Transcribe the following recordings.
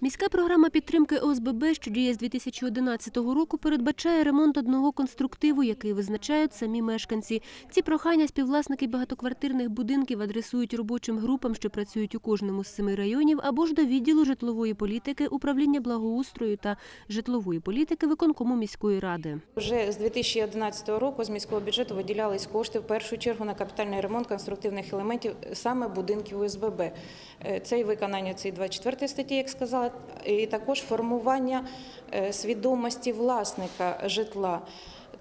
Міська програма підтримки ОСББ, що діє з 2011 року, передбачає ремонт одного конструктиву, який визначають самі мешканці. Ці прохання співвласники багатоквартирних будинків адресують робочим групам, що працюють у кожному з семи районів, або ж до відділу житлової політики, управління благоустрою та житлової політики виконкому міської ради. Вже з 2011 року з міського бюджету виділялись кошти в першу чергу на капітальний ремонт конструктивних елементів саме будинків ОСББ. Е, Це і виконання цієї 24 статті, як сказала, і також формування е, свідомості власника житла.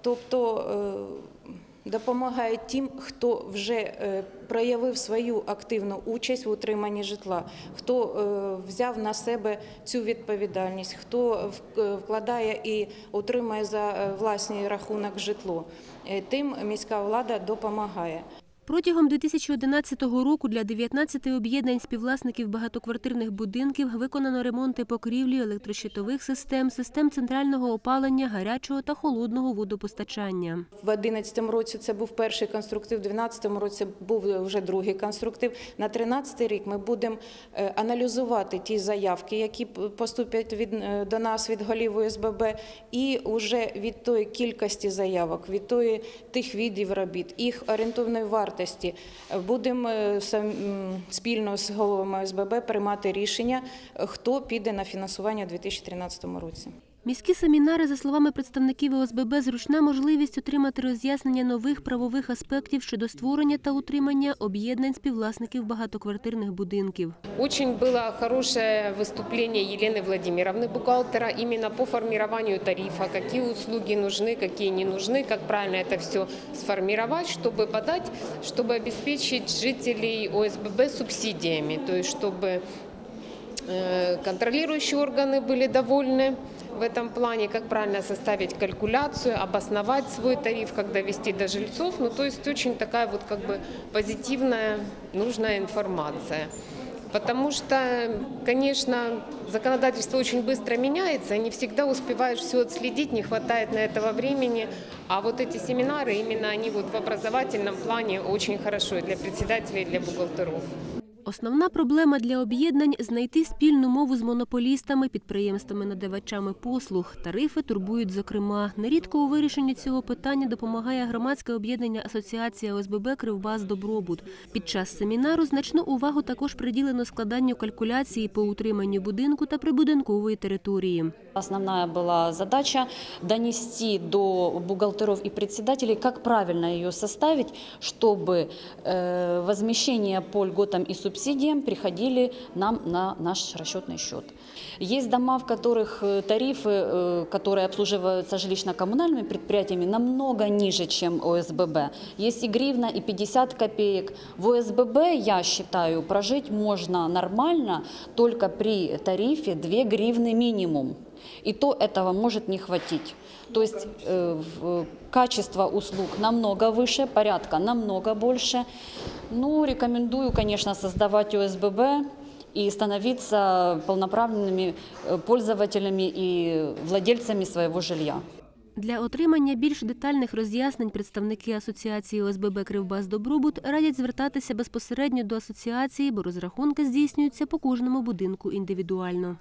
Тобто е, допомагає тим, хто вже е, проявив свою активну участь в утриманні житла, хто взяв на себе цю відповідальність, хто вкладає і отримує за власний рахунок житло. Тим міська влада допомагає. Протягом 2011 року для 19 об'єднань співвласників багатоквартирних будинків виконано ремонти покрівлі, електрощитових систем, систем центрального опалення, гарячого та холодного водопостачання. В 2011 році це був перший конструктив, в 2012 році був вже другий конструктив. На 2013 рік ми будемо е, аналізувати ті заявки, які п- поступлять від, е, до нас від голів ОСББ, і вже від тої кількості заявок, від тої тих видів робіт, їх орієнтовної вартості будемо е, спільно з головами ОСББ приймати рішення, хто піде на фінансування у 2013 році. Міські семінари, за словами представників ОСББ, зручна можливість отримати роз'яснення нових правових аспектів щодо створення та утримання об'єднань співвласників багатоквартирних будинків. Очень было хорошее выступление Елены Владимировны, бухгалтера, именно по формированию тарифа, какие услуги нужны, какие не нужны, как правильно это все сформировать, чтобы подать, чтобы обеспечить жителей ОСББ субсидиями, то есть чтобы э, контролирующие органы были довольны в этом плане, как правильно составить калькуляцию, обосновать свой тариф, как довести до жильцов. Ну, то есть очень такая вот как бы позитивная, нужная информация. Потому что, конечно, законодательство очень быстро меняется, не всегда успеваешь все отследить, не хватает на этого времени. А вот эти семинары, именно они вот в образовательном плане очень хорошо и для председателей, и для бухгалтеров. Основна проблема для об'єднань – знайти спільну мову з монополістами, підприємствами-надавачами послуг. Тарифи турбують зокрема. Нерідко у вирішенні цього питання допомагає громадське об'єднання Асоціація ОСББ «Кривбас Добробут». Під час семінару значну увагу також приділено складанню калькуляції по утриманню будинку та прибудинкової території. Основная была задача донести до бухгалтеров и председателей, как правильно ее составить, чтобы э, возмещение по льготам и субсидиям приходили нам на наш расчетный счет. Есть дома, в которых э, тарифы, э, которые обслуживаются жилищно-коммунальными предприятиями, намного ниже, чем ОСББ. Есть и гривна, и 50 копеек. В ОСББ, я считаю, прожить можно нормально только при тарифе 2 гривны минимум. И то этого может не хватить. То есть э, в- качество услуг намного выше, порядка намного больше. Ну, рекомендую, конечно, создавать ОСББ и становиться полноправными э, пользователями и владельцами своего жилья. Для отримання більш детальних роз'яснень представники Асоціації ОСББ «Кривбас Добробут» радять звертатися безпосередньо до асоціації, бо розрахунки здійснюються по кожному будинку індивідуально.